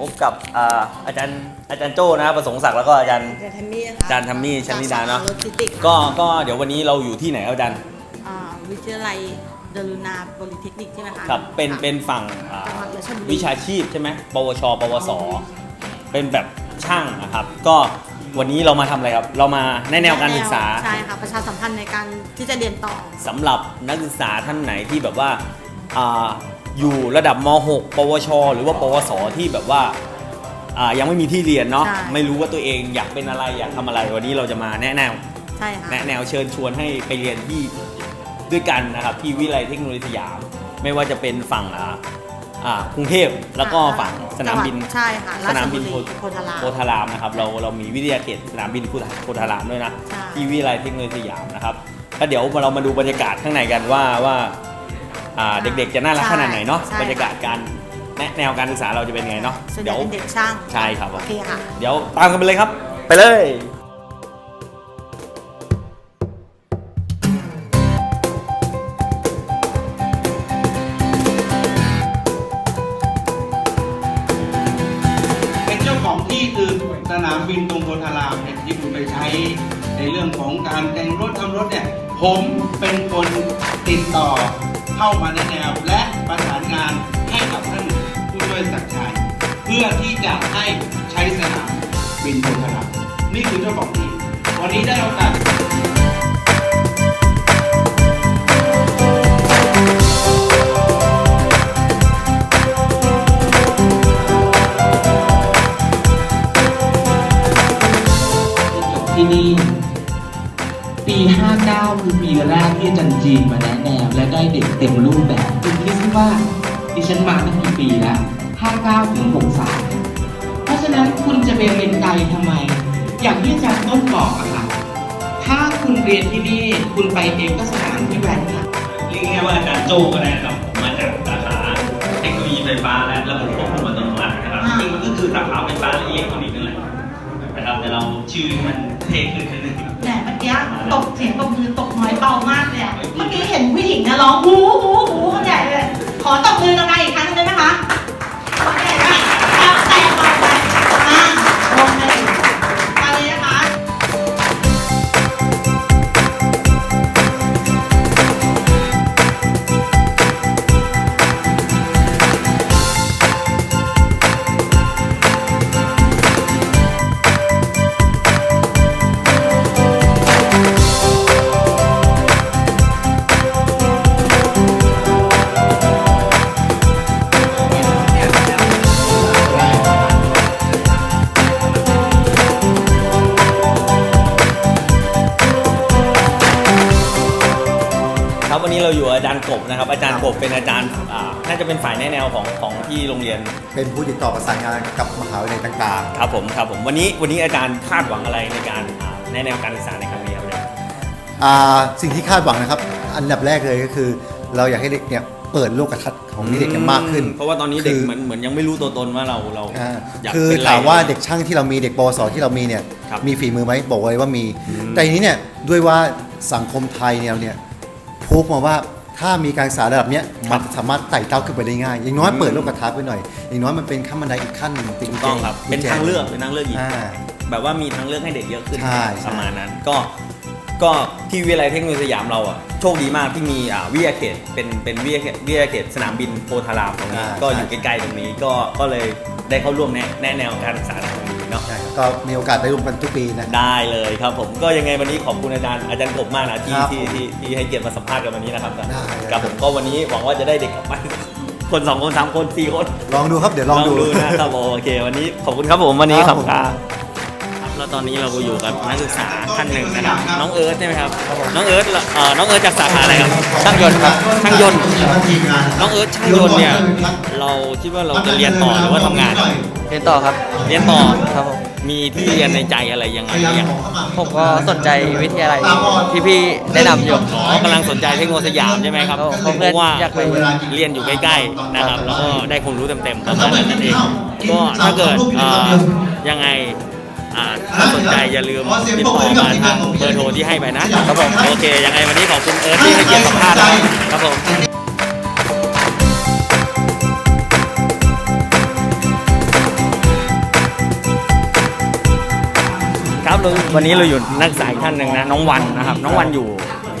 พบกับอ่าอาจารย์อาจารย์โจ้นะครับประสงค์ศักดิ์แล้วก็อาจารย์ อาจารย์ทัมมี่นะคะอาจารย์ทัมมี่ชนิดาเนอะ จกสขโลจิสติกส์ก็ก็เดี๋ยววันนี้เราอยู่ที่ไหนครับอาจารย์อ่าวิทยาลัยเดลุนาบริเทคนิคใช่ไหมคะครับเป็นค่ะเป็นฝั่งอ่าจังหวัดราชบุรีวิชาชีพใช่ไหมปวช ปวส เป็นแบบช่างนะครับ ก็วันนี้เรามาทำอะไรครับ เรามาแนะแนวการศึกษา ใช่ค่ะ ประชาสัมพันธ์ในการที่จะเรียนต่อ สำหรับนักศึกษาท่านไหนที่แบบว่าอา อยู่ระดับม .6 ปวช หรือว่าปวสที่แบบว่าอ่ายังไม่มีที่เรียนเนาะใช่ ไม่รู้ว่าตัวเองอยากเป็นอะไรอยากทำอะไรวันนี้เราจะมาแนะแนว ใช่ค่ะ แนะแนวเชิญชวนให้ไปเรียนที่ด้วยกันนะครับที่วิทยาลัยเทคโนโลยีสยาม ไม่ว่าจะเป็นฝั่งอ่าอ่ากรุงเทพแล้วก็ฝั่งสนามบินใช่ค่ะสนามบินราชบุรีโพธารามโพธารามนะครับเราเรามีวิทยาเขตสนามบินโพธารามด้วยนะใช่ ที่วิทยาลัยเทคโนโลยีสยามนะครับก็เดี๋ยวเรามาดูบรรยากาศข้างในกันว่าว่า อ่าเด็กๆ จะน่ารักขนาดไหนเนาะใช่บรรยากาศการแนะแนวการศึกษาเราจะเป็นไงเนาะส่วนใหเดี๋ญ่ยวเป็นเด็กช่างใช่ครับผมโอเคค่ะ เดี๋ยวตามกันไปเลยครับ ไปเลย เป็นเจ้าของที่คือสนามบินตรงโพธารามเนี่ยที่คุณไปใช้ในเรื่องของการแต่งรถทำรถเนี่ย ผมเป็นคนติดต่อ เข้ามาในแนว และประสานงานให้กับท่านผู้ช่วยศักดิ์ชัยเพื่อที่จะให้ใช้สนามบินโพธารามนี่คือเจ้าของที่วันนี้ได้โอกาสที่นี่ ปี 59 คือปีแรกที่อาจารย์จีนมาแนะ ละได้เด็กเต็มรูปแบบคุณคิดสิว่าดิฉันมาตั้งกี่ปีแล้ว59ถึง63 เพราะฉะนั้นคุณจะไปเรียนไกลทำไม อย่างที่อาจารย์ต้นบอกอะค่ะ ถ้าคุณเรียนที่นี่ คุณไปเองก็สนามที่แวนค่ะเรียกง่ายๆว่าอาจารย์โจก็ได้ครับผมมาจากสาขาเทคโนโลยีไฟฟ้าและระบบควบคุมอัตโนมัตินะครับซึ่งมันก็คือสาขาไฟฟ้าและอิเล็กทรอนิกส์นั่นแหละนะครับแต่เราชื่อมันเท่ขึ้น กี้ตกเสียงตกมือตกน้อยเบามากเลยอะเมื่อกี้เห็นผู้หญิงนะร้องหูหูหูเขาใหญ่เลยขอตกมือกันอีกครั้งหนึ กับอาจารย์กบนะครับ อาจารย์กบเป็นอาจารย์อ่าน่าจะเป็นฝ่ายแนะแนวของของที่โรงเรียนเป็นผู้ติดต่อประสานงานกับมหาวิทยาลัยต่างครับผมครับผมวันนี้วันนี้อาจารย์คาดหวังอะไรในการอ่าแนะแนวการศึกษาในครั้งนี้ครับเนี่ยๆอ่าสิ่งที่คาดหวังนะครับ อันดับแรกเลยก็คือ เราอยากให้เด็กเนี่ยเปิดโลกทัศน์ของเด็กกันมากขึ้น เพราะว่าตอนนี้เด็กคือเหมือนเหมือนยังไม่รู้ตัวตนว่าเราเราอ่าอยากคือเป็นอะไร ถามว่าเด็กช่างที่เรามีเด็กปวสที่เรามีเนี่ยครับมีฝีมือไหมบอกเลยว่ามีอืมแต่ทีนี้เนี่ยด้วยว่าสังคมไทยเนี่ยเนี่ยพูดมาว่า ถ้ามีการศึกษาระดับเนี้ยมันสามารถไต่เต้าขึ้นไปได้ง่าย อย่างน้อยเปิดโลกทัศน์ไปหน่อย อย่างน้อยมันเป็นขั้นบันไดอีกขั้นหนึ่งเป็นถูกต้องครับ เป็นทางเลือกเป็นทางเลือกอีกอ่าแบบว่ามีทางเลือกให้เด็กเยอะขึ้นใช่ใช่ประมาณนั้น ก็ ก็ที่วิทยาลัยเทคโนโลยีสยามเราอะ โชคดีมากที่มีอ่าวิทยาเขต เป็น เป็นวิทยาเขตวิทยาเขตสนามบินโพธารามตรงนี้อ่าก็อยู่ใช่ใกล้ๆตรงนี้ ก็ ก็เลยได้เข้าร่วมแนะแนะแนวการศึกษาในตรงนี้ เนาะ ใช่ครับก็มีโอกาสได้ร่วมกันทุกปีนะ ได้เลยครับผมก็ยังไงวันนี้ขอบคุณอาจารย์อาจารย์กบมากนะที่ครับที่ที่ที่ให้เกียรติมาสัมภาษณ์กันวันนี้นะครับได้เลยครับผมก็วันนี้หวังว่าจะได้เด็กกลับไปคนสองคนสามคนสี่คนลองดูครับเดี๋ยวลองดู นะครับผมโอเค วันนี้ขอบคุณครับผมวันนี้คครัรับบผม ครับ แล้วตอนนี้เราก็อยู่กับนักศึกษาท่านหนึ่งนะครับน้องเอิร์ธใช่ไหมครับน้องเอิร์ธเอ่อน้องเอิร์ธจากสาขาอะไรครับช่างยนต์ครับช่างยนต์น้องเอิร์ธช่างยนต์เนี่ยเราคิดว่าเราจะเรียนต่อหรือว่าทำงาน เรียนต่อครับ เรียนต่อครับผม มีที่เรียนในใจอะไรยังไงหรือยังผมก็สนใจวิทยาลัยที่พี่แนะนำอยู่ อ๋อกำลังสนใจเทคโนโลยีสยามใช่ไหมครับครับผมเพราะว่าอยากไป เรียนอยู่ใกล้ๆนะครับ แล้วก็ได้ความรู้เต็มๆประมาณนั้นนั่นเองก็ถ้าเกิดเอ่อยังไง ถ้าสนใจอย่าลืมติดต่อมาทางเบอร์โทรที่ให้ไปนะครับผมโอเคยังไงวันนี้ขอบคุณเอิร์ธที่ให้เกียรติสัมภาษณ์ครับผมครับวันนี้เราอยู่นักศึกาอีท่านหนึ่งนะน้องวันนะครับ น้องวันอยู่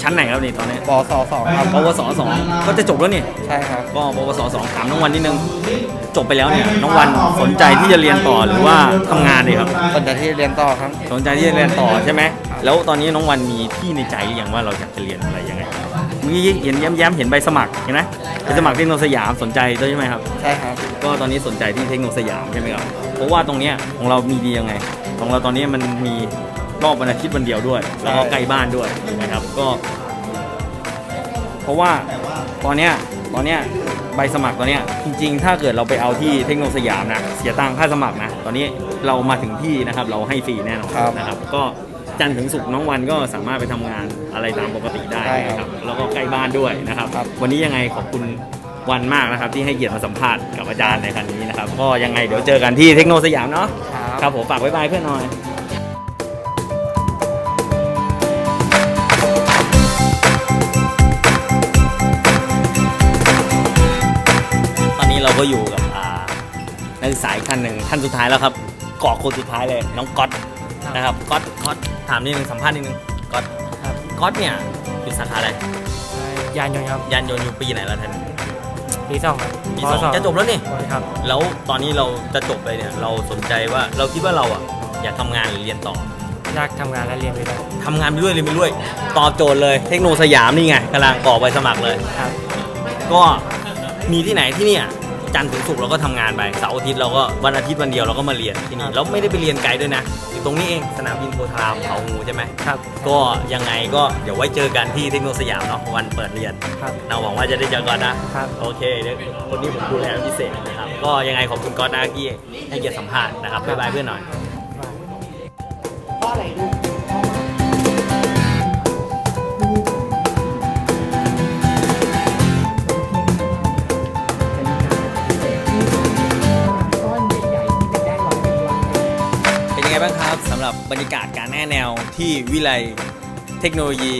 ชั้นไหนครับนี่ตอนนี้ปสสองครับปวสสองก็จะจบแล้วนี่ ใช่ครับ ก็ปวสสองถามน้องวันนิดนึง จบไปแล้วเนี่ยน้องวันสนใจที่จะเรียนต่อหรือว่าทำงานเลยครับคนจะที่เรียนต่อครับ สนใจที่จะเรียนต่อใช่ไหม แล้วตอนนี้น้องวันมีที่ในใจหรือยังว่าเราอยากจะเรียนอะไรยังไงเมื่อกี้เห็นแย้มๆเห็นใบสมัครเห็นไหมใบสมัครเทคโนโลยีสยามสนใจด้วยใช่ไหมครับ ใช่ครับ ก็ตอนนี้สนใจที่เทคโนโลยีสยามใช่ไหมครับ เพราะว่าตรงเนี้ยของเรามีดียังไง ของเราตอนนี้มันมี รอบวันอาทิตย์วันเดียวด้วย แล้วก็ใกล้บ้านด้วยนะครับก็ เพราะว่าตอนเนี้ยตอนเนี้ยใบสมัครตอนเนี้ยจริง ๆ ถ้าเกิดเราไปเอาที่เทคโนโลยีสยามนะเสียตังค่าสมัครนะ ตอนนี้เรามาถึงที่นะครับเราให้ฟรีแน่นอนครับนะครับ ก็จันทร์ถึงศุกร์น้องวันก็สามารถไปทำงานอะไรตามปกติได้ใช่ครับนะครับแล้วก็ใกล้บ้านด้วยนะครับ ครับ วันนี้ยังไงขอบคุณวันมากนะครับ ที่ให้เกียรติมาสัมภาษณ์กับอาจารย์ในครั้งนี้นะครับ ก็ยังไงเดี๋ยวเจอกันที่เทคโนโลยีสยามเนาะครับครับผมฝากไว้บายเพื่อนหน่อย ก็อยู่กับอ่านักศึกษาอีกท่านหนึ่งท่านสุดท้ายแล้วครับเกาะคนสุดท้ายเลยน้องก๊อตนะครับก๊อตก๊อตถามนิดนึงสัมภาษณ์นิดนึงก๊อตก๊อตเนี่ยอยู่สาขาอะไรยานยนต์ครับยานยนต์อยู่ปีไหนแล้วท่านปีสองครับปีสองจะจบแล้วนี่ครับ แล้วตอนนี้เราจะจบไปเนี่ยเราสนใจว่าเราคิดว่าเราอะอยากทำงานหรือเรียนต่ออยากทำงานและเรียนไปด้วยทำงานไปด้วยเรียนไปด้วย ตอบโจทย์เลยเทคโนโลยีสยามนี่ไงกำลังกรอกใบสมัครเลยครับก็มีที่ไหนที่เนี่ย จันทร์ถึงศุกร์เราก็ทำงานไปเสาร์อาทิตย์เราก็วันอาทิตย์วันเดียวเราก็มาเรียนที่นี่เราไม่ได้ไปเรียนไกลด้วยนะอยู่ตรงนี้เองสนามบินโพธารามเขางูใช่ไหมครับก็ยังไงก็เดี๋ยวไว้เจอกันที่เทคโนโลยีสยามเนาะวันเปิดเรียนครับเราหวังว่าจะได้เจอกันนะครับโอเคเดี๋ยวคนนี้ผมดูแลเป็นพิเศษนะครับก็ยังไงขอบคุณก๊อตนะที่ให้เกียรติสัมภาษณ์นะครับบ๊ายบายเพื่อนหน่อย บรรยากาศการแน่แนวที่วิไลเทคโนโลยี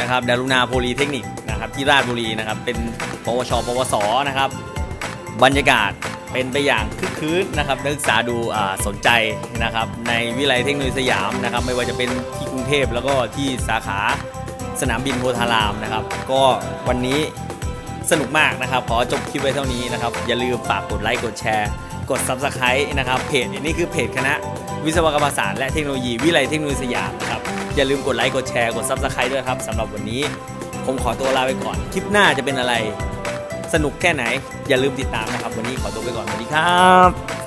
นะครับดารุณาโพลีเทคนิคนะครับที่ราชบุรีนะครับเป็นปวชปวสนะครับ บรรยากาศเป็นไปอย่างคึกคืนนะครับนักศึกษาดูสนใจนะครับในวิไลเทคโนโลยีสยามนะครับไม่ว่าจะเป็นที่กรุงเทพแล้วก็ที่สาขาสนามบินโพธารามนะครับ ก็วันนี้สนุกมากนะครับ ขอจบคลิปไว้เท่านี้นะครับ อย่าลืมฝากกดไลค์กดแชร์ กด Subscribe นะครับเพจอันนี้คือเพจคณะ วิศวกรรมศาสตร์และเทคโนโลยีวิไลเทคโนโลยีสยามนะครับ อย่าลืมกดไลค์กดแชร์กด Subscribe ด้วยครับสำหรับวันนี้ ผมขอตัวลาไปก่อน คลิปหน้าจะเป็นอะไร สนุกแค่ไหน อย่าลืมติดตามนะครับ วันนี้ขอตัวไปก่อนสวัสดีครับ